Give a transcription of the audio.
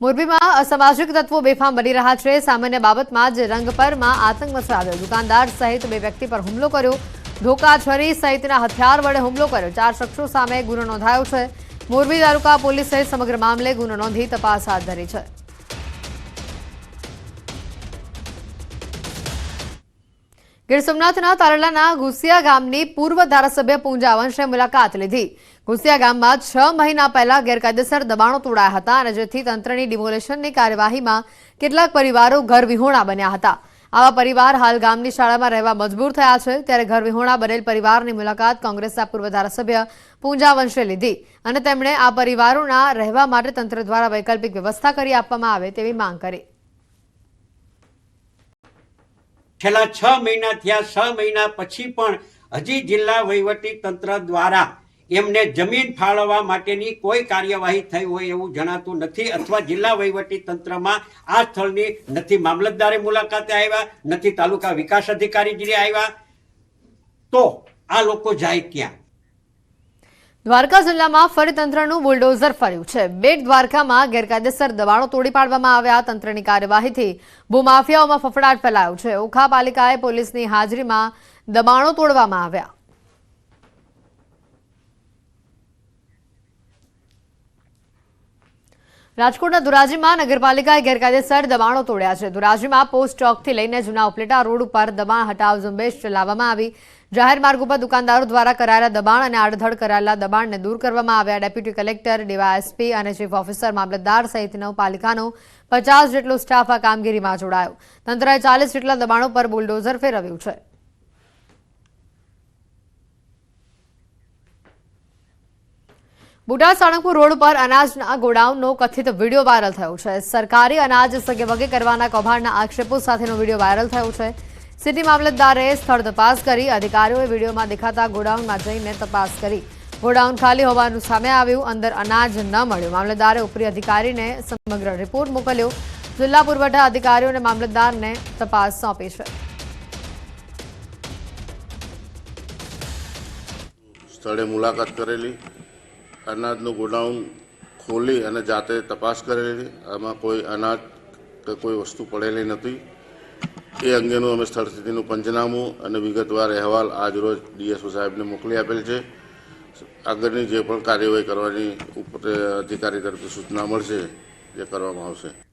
મોરબીમાં અસામાજિક તત્વો બેફામ બની રહ્યા છે. સામાન્ય બાબતમાં જ રંગપરમાં આતંક મચાવ્યો. દુકાનદાર સહિત બે વ્યક્તિ પર હુમલો કર્યો. ધોકા છરી સહિતના હથિયાર વડે હુમલો કર્યો. ચાર શખ્સો સામે ગુનો નોંધાયો છે. મોરબી તાલુકા પોલીસે સમગ્ર મામલે ગુનો નોંધી તપાસ હાથ ધરી છે. ગીર સોમનાથના તારલાના ઘુસિયા ગામની પૂર્વ ધારાસભ્ય પૂંજા વંશે મુલાકાત લીધી. ઘુસિયા ગામમાં છ મહિના પહેલા ગેરકાયદેસર દબાણો તોડાયા હતા અને જેથી તંત્રની ડિમોલેશનની કાર્યવાહીમાં કેટલાક પરિવારો ઘર વિહોણા બન્યા હતા. આવા પરિવાર હાલ ગામની શાળામાં રહેવા મજબૂર થયા છે. ત્યારે ઘર વિહોણા બનેલ પરિવારની મુલાકાત કોંગ્રેસના પૂર્વ ધારાસભ્ય પૂંજા વંશે લીધી અને તેમણે આ પરિવારોના રહેવા માટે તંત્ર દ્વારા વૈકલ્પિક વ્યવસ્થા કરી આપવામાં આવે તેવી માંગ કરી. છેલ્લા છ મહિના થયા, છ મહિના પછી પણ હજી જિલ્લા વહીવટી તંત્ર દ્વારા એમને જમીન ફાળવવા માટેની કોઈ કાર્યવાહી થઈ હોય એવું જણાતું નથી અથવા જિલ્લા વહીવટી તંત્રમાં આ સ્થળની નથી મામલતદારે મુલાકાતે આવ્યા, નથી તાલુકા વિકાસ અધિકારીજી આવ્યા. તો આ લોકો જાય ક્યાં? દ્વારકા જિલ્લામાં ફરી તંત્રનું બુલડોઝર ફર્યું છે. બેટ દ્વારકામાં ગેરકાયદેસર દબાણો તોડી પાડવામાં આવ્યા તંત્રની કાર્યવાહીથી. ભૂમાફિયાઓમાં ફફડાટ ફેલાયો છે. ઓખા પાલિકાએ પોલીસની હાજરીમાં દબાણો તોડવામાં આવ્યા. રાજકોટના ધોરાજીમાં નગરપાલિકાએ ગેરકાયદેસર દબાણો તોડ્યા છે. ધોરાજીમાં પોસ્ટ ચોકથી લઈને જૂના ઉપલેટા રોડ ઉપર દબાણ હટાવ ઝુંબેશ ચલાવવામાં આવી. જાહેર માર્ગ ઉપર દુકાનદારો દ્વારા કરાયેલા દબાણ અને આડધડ કરાયેલા દબાણને દૂર કરવામાં આવ્યા. ડેપ્યુટી કલેક્ટર ડીવાયએસપી અને ચીફ ઓફિસર, મામલતદાર સહિતનો પાલિકાનો પચાસ જેટલો સ્ટાફ આ કામગીરીમાં જોડાયો. તંત્રએ ચાલીસ જેટલા દબાણો પર બુલડોઝર ફેરવ્યું છે. બોટાદ સાળંગપુર રોડ પર અનાજના ગોડાઉનનો કથિત વીડિયો વાયરલ થયો છે. સરકારી અનાજ સગેવગે કરવાના કૌભાંડના આક્ષેપો સાથેનો વીડિયો વાયરલ થયો છે. સિટી મામલતદારે સ્થળ તપાસ કરી, અધિકારીઓએ વિડીયોમાં દેખાતા ગોડાઉનમાં જઈને તપાસ કરી. ગોડાઉન ખાલી હોવાનું સામે આવ્યું, અંદર અનાજ ન મળ્યું. મામલતદારે ઉપરી અધિકારીને સમગ્ર રિપોર્ટ મોકલ્યો. જિલ્લા પુરવઠા અધિકારીઓને મામલતદારને તપાસ સોંપી છે. સ્થળે મુલાકાત કરેલી. અનાજનું ગોડાઉન ખોલી અને જાતે તપાસ કરેલી. આમાં કોઈ અનાજ કે કોઈ વસ્તુ પડેલી નથી. એ અંગેનું અમે સ્થળ સ્થિતિનું પંચનામું અને વિગતવાર અહેવાલ આજરોજ ડીએસઓ સાહેબને મોકલી આપેલ છે. આગળની જે પણ કાર્યવાહી કરવાની ઉપર અધિકારી તરફથી સૂચના મળશે, જે કરવામાં આવશે.